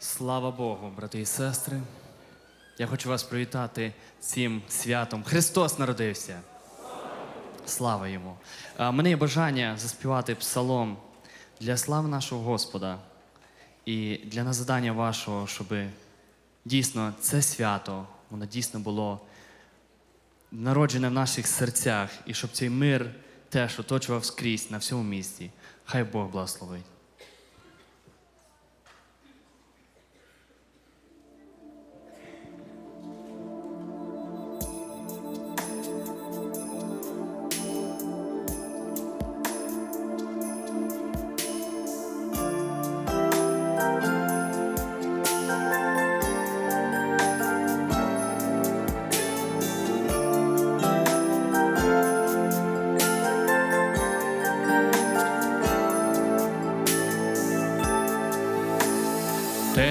Слава Богу, брати і сестри. Я хочу вас привітати цим святом. Христос народився. Слава йому. А, Мене є бажання заспівати псалом для слави нашого Господа і для назадання вашого, щоб дійсно це свято, воно дійсно було народжене в наших серцях, і щоб цей мир теж оточував скрізь на всьому місті. Хай Бог благословить.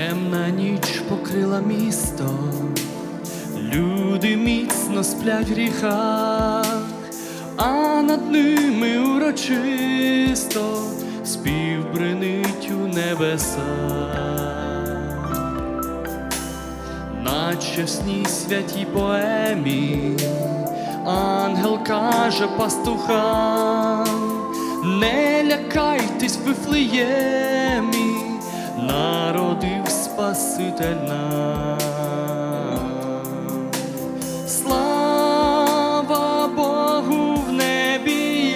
Темна ніч покрила місто, люди міцно сплять в гріхах, а над ними урочисто спів бренить у небеса, наче в сні святій поемі, ангел каже пастухам, не лякайтесь Вифлеємі, народив Спаситель. Слава Богу в небі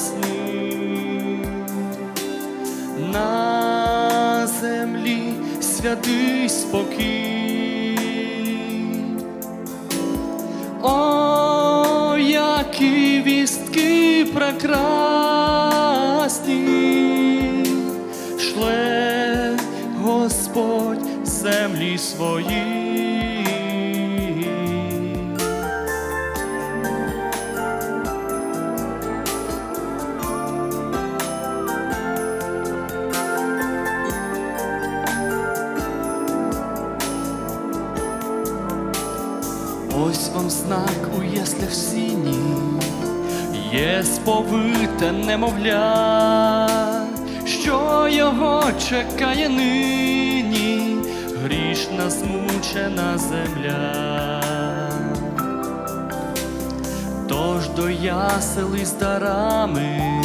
ясні, на землі святий спокій. О, які вістки прекрасні, шле Господь землі свої. Ось вам знак у яслях сіні, є сповите немовля, що його чекає нині, змучена земля. Тож до ясели з дарами,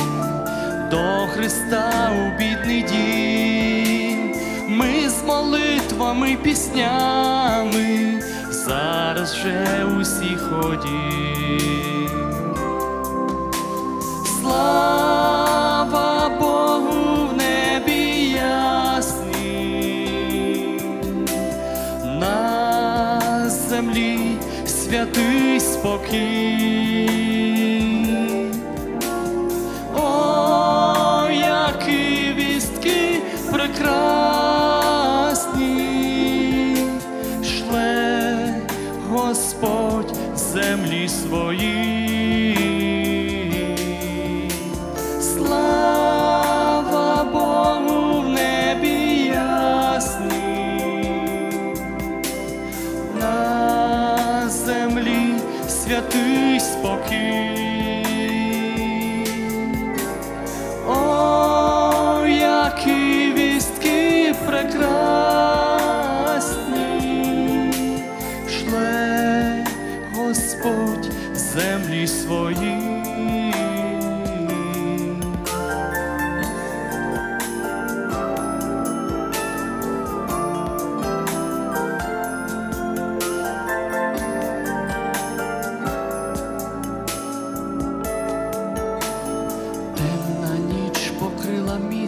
до Христа у бідний дім, ми з молитвами піснями зараз вже усі ходім. Святий спокій. Святий спокій. О, які вістки прекрасні, шле Господь землі свої.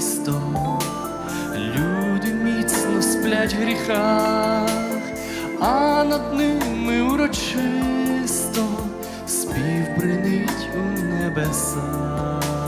Місто, люди міцно сплять в гріхах, а над ними урочисто спів бринить у небеса.